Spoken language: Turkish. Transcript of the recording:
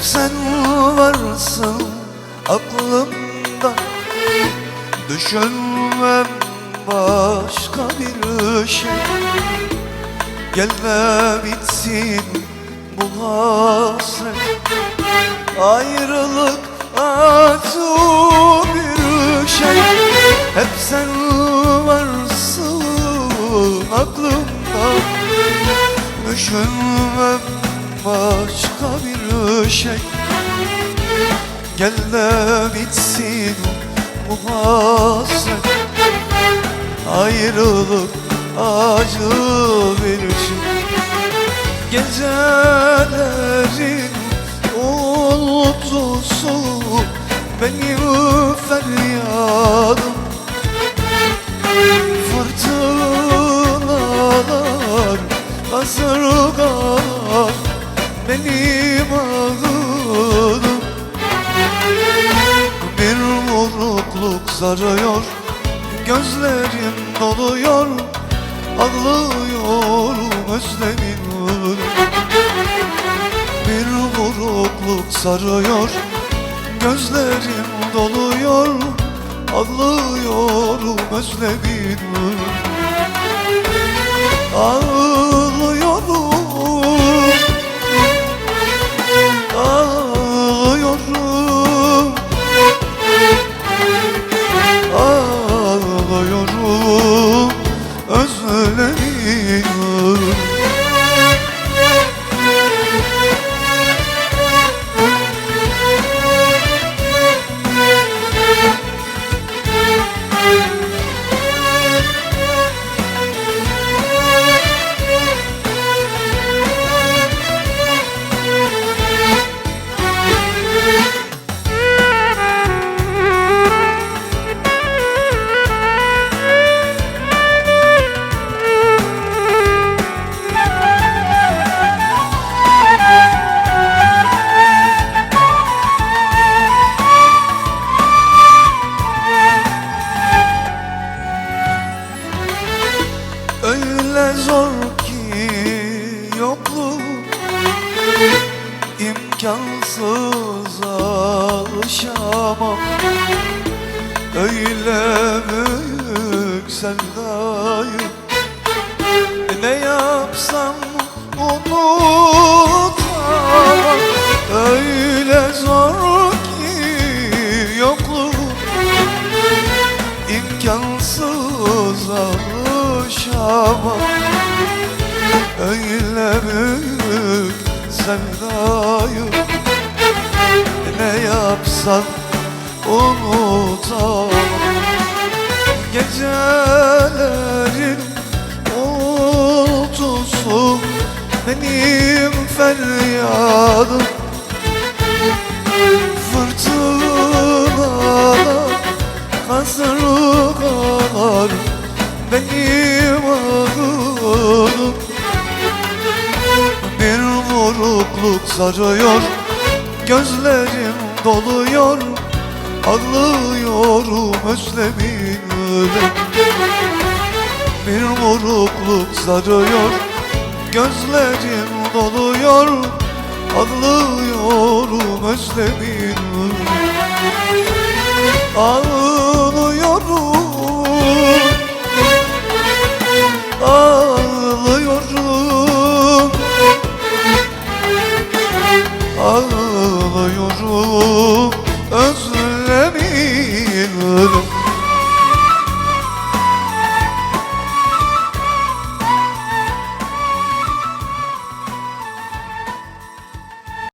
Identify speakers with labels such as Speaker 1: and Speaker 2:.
Speaker 1: sen varsın aklımda. Düşünmem başka bir şey. Gel de bitsin bu hasret. Ayrılık acı bir şey. Hep sen varsın aklımda. Düşünmem başka bir şey. Gel de bitsin bu hasret. Ayrılık acı şey Gecelerin uğultusu Benim feryadım. Fırtınalar, kasırgalar Benim ağrım Bir vurukluk sarıyor Gözlerim doluyor. Ağlıyorum özlemin Bir vurukluk sarıyor Gözlerim doluyor. Ağlıyorum özlemin Ağlıyorum Oh. İmkansız alışamam. Öyle büyük sevdayı Ne yapsam unutamam. Öyle zor ki yokluğum imkansız alışamam. Öyle büyük sevdayı Ne yapsan unutamam. Gecelerin uğultusu Benim feryadım Fırtınalar Kasırgalar benim vurukluk sarıyor Gözlerim doluyor Ağlıyorum özlemin Bir vurukluk sarıyor Gözlerim doluyor Ağlıyorum özlemin Ağlıyorum Ağlıyorum